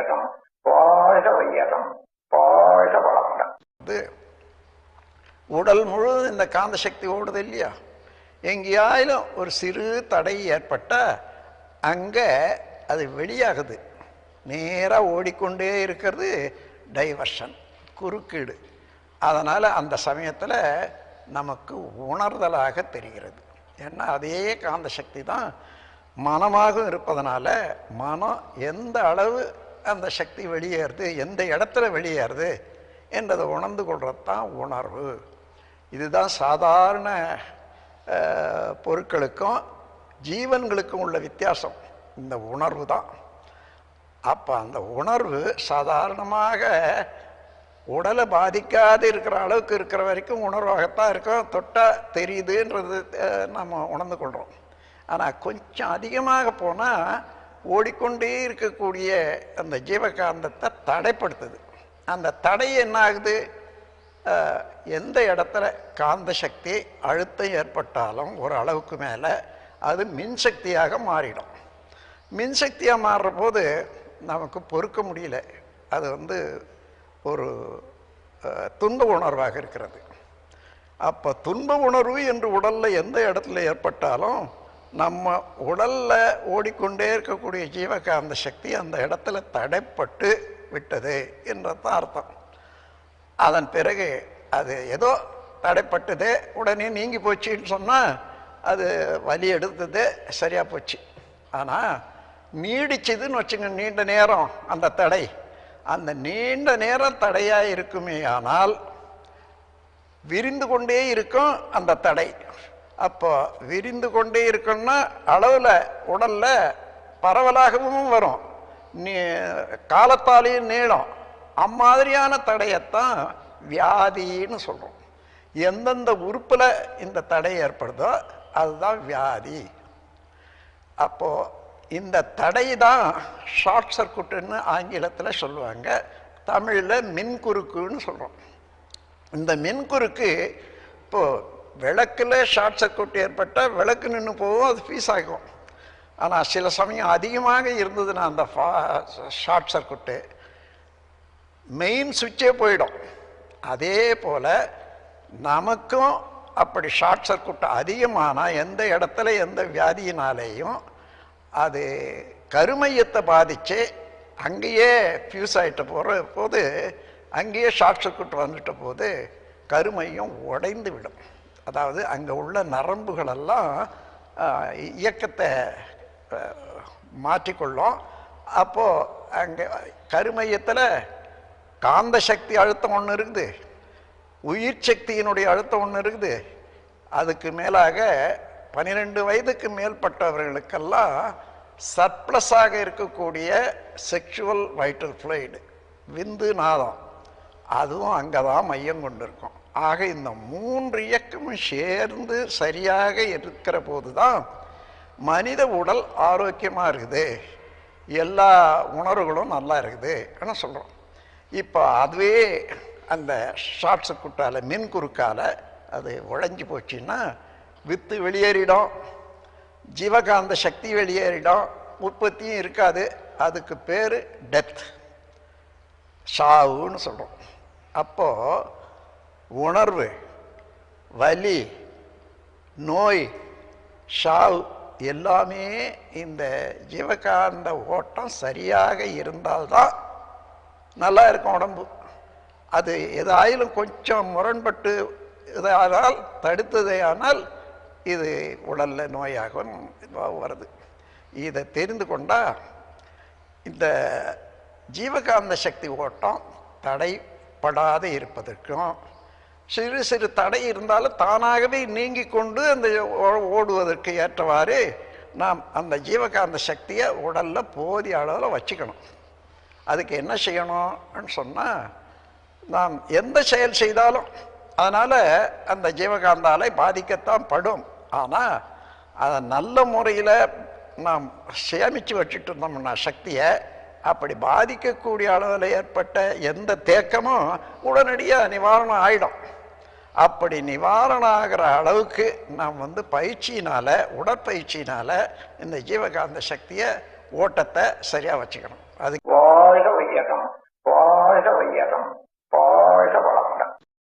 வையகம் வாழ்க வையகம் வாழ்க வளமுடன் உடல் முழுவதும் இந்த காந்த சக்தி ஓடுது இல்லையா? எங்கேயாயிலும் ஒரு சிறு தடை ஏற்பட்டால் அங்கே அது வெளியாகுது. நேராக ஓடிக்கொண்டே இருக்கிறது டைவர்ஷன் குறுக்கீடு. அதனால் அந்த சமயத்தில் நமக்கு உணர்தலாக தெரிகிறது. ஏன்னா அதே காந்த சக்தி தான் மனமாக இருப்பதனால மனம் எந்த அளவு அந்த சக்தி வெளியேறுது எந்த இடத்துல வெளியேறுது என்றதை உணர்ந்து கொள்கிறது தான் உணர்வு. இதுதான் சாதாரண பொருட்களுக்கும் ஜீவன்களுக்கும் உள்ள வித்தியாசம். இந்த உணர்வு தான். அப்போ அந்த உணர்வு சாதாரணமாக உடலை பாதிக்காது இருக்கிற அளவுக்கு இருக்கிற வரைக்கும் உணர்வாகத்தான் இருக்கும். தொட்டால் தெரியுதுன்றது நம்ம உணர்ந்து கொள்கிறோம் ஆனால் கொஞ்சம் அதிகமாக போனால் ஓடிக்கொண்டே இருக்கக்கூடிய அந்த ஜீவகாந்தத்தை தடைப்படுத்துது. அந்த தடை என்ன ஆகுது எந்த இடத்துல காந்த சக்தி அழுத்தம் ஏற்பட்டாலும் ஒரு அளவுக்கு மேலே அது மின்சக்தியாக மாறிடும். மின்சக்தியாக மாறுற போது நமக்கு பொறுக்க முடியல. அது வந்து ஒரு துன்ப உணர்வாக இருக்கிறது. அப்போ துன்ப உணர்வு என்று உடலில் எந்த இடத்துல ஏற்பட்டாலும் நம்ம உடலில் ஓடிக்கொண்டே இருக்கக்கூடிய ஜீவகாந்த சக்தி அந்த இடத்துல தடைப்பட்டு விட்டது என்றதான் அர்த்தம். அதன் பிறகு அது ஏதோ தடைப்பட்டது உடனே நீங்கி போச்சுன்னு சொன்னால் அது வலி எடுத்தது சரியாக போச்சு. ஆனால் நீடிச்சதுன்னு வச்சுங்க நீண்ட நேரம் அந்த தடை. அந்த நீண்ட நேரம் தடையாக இருக்குமே ஆனால் விரிந்து கொண்டே இருக்கும் அந்த தடை. அப்போ விரிந்து கொண்டே இருக்கணும்னா அளவில் உடலில் பரவலாகவும் வரும். நீ காலத்தாலேயும் நீளம். அம்மாதிரியான தடையத்தான் வியாதின்னு சொல்கிறோம் எந்தெந்த உறுப்பில் இந்த தடை ஏற்படுதோ அதுதான் வியாதி. அப்போது இந்த தடை தான் ஷார்ட் சர்க்குட்டுன்னு ஆங்கிலத்தில் சொல்லுவாங்க. தமிழில் மின்குறுக்குன்னு சொல்கிறோம் இந்த மின்குறுக்கு இப்போது விளக்கில் ஷார்ட் சர்க்கியூட் ஏற்பட்டால் விளக்கு நின்று போகும் அது ஃபீஸ் ஆகும். ஆனால் சில சமயம் அதிகமாக இருந்ததுன்னா அந்த ஃபா ஷார்ட் சர்க்கியூட்டு மெயின் சுவிட்சே போயிடும். அதே போல் நமக்கும் அப்படி ஷார்ட் சர்க்யூட் அதிகமானால் எந்த இடத்துல எந்த வியாதியினாலேயும் அது கருமையத்தை பாதித்து அங்கேயே ஃபியூஸ் ஆகிட்ட போகிற போது அங்கேயே ஷார்ட் சர்க்யூட் வந்துட்ட போது கருமையும் உடைந்து விடும். அதாவது அங்கே உள்ள நரம்புகளெல்லாம் இயக்கத்தை மாற்றிக்கொள்ளும். அப்போது அங்கே கருமையத்தில் காந்த சக்தி அழுத்தம் ஒன்று இருக்குது. உயிர் சக்தியினுடைய அழுத்தம் ஒன்று இருக்குது. அதுக்கு மேலாக பன்னிரெண்டு வயதுக்கு மேற்பட்டவர்களுக்கெல்லாம் சர்ப்ளஸாக இருக்கக்கூடிய செக்ஷுவல் வைட்டல் ஃப்ளைடு விந்து நாதம். அதுவும் அங்கே தான் மையம் கொண்டிருக்கும். ஆக இந்த மூன்று இயக்கமும் சேர்ந்து சரியாக இருக்கிற போது தான் மனித உடல் ஆரோக்கியமாக இருக்குது. எல்லா உணர்வுகளும் நல்லா இருக்குது என சொல்கிறோம் இப்போ அதுவே அந்த ஷார்ட் குட்டால் மின் குறுக்கால் அது உழைஞ்சி போச்சுன்னா வித்து வெளியேறிடும். ஜீவகாந்த சக்தி வெளியேறிடும். உற்பத்தியும் இருக்காது. அதுக்கு பேர் டெத் சாவுன்னு சொல்கிறோம் அப்போது உணர்வு வலி நோய் சாவு எல்லாமே இந்த ஜீவகாந்த ஓட்டம் சரியாக இருந்தால்தான் நல்லா இருக்கும் உடம்பு. அது எதாயிலும் கொஞ்சம் முரண்பட்டு இதானால் தடுத்ததே ஆனால் இது உடலில் நோயாகவும் இதுவாக வருது. இதை தெரிந்து கொண்டா இந்த ஜீவகாந்த சக்தி ஓட்டம் தடைப்படாது இருப்பதற்கும் சிறு சிறு தடை இருந்தாலும் தானாகவே நீங்கி கொண்டு அந்த ஓ- ஓடுவதற்கு ஏற்றவாறு நாம் அந்த ஜீவகாந்த சக்தியை உடலில் போதிய அளவில் வச்சுக்கணும். அதுக்கு என்ன செய்யணும்னு சொன்னால் நாம் எந்த செயல் செய்தாலும் அதனால் அந்த ஜீவகாந்தாலை பாதிக்கத்தான் படும். ஆனால் அதை நல்ல முறையில் நாம் சேமித்து வச்சுட்டு இருந்தோம்னா சக்தியை அப்படி பாதிக்கக்கூடிய அளவில் ஏற்பட்ட எந்த தேக்கமும் உடனடியாக நிவாரணம் ஆகிடும் அப்படி நிவாரணம் ஆகிற அளவுக்கு நாம் வந்து பயிற்சியினால் உடற்பயிற்சியினால் இந்த ஜீவகாந்த சக்தியை ஓட்டத்தை சரியாக வச்சுக்கணும். அது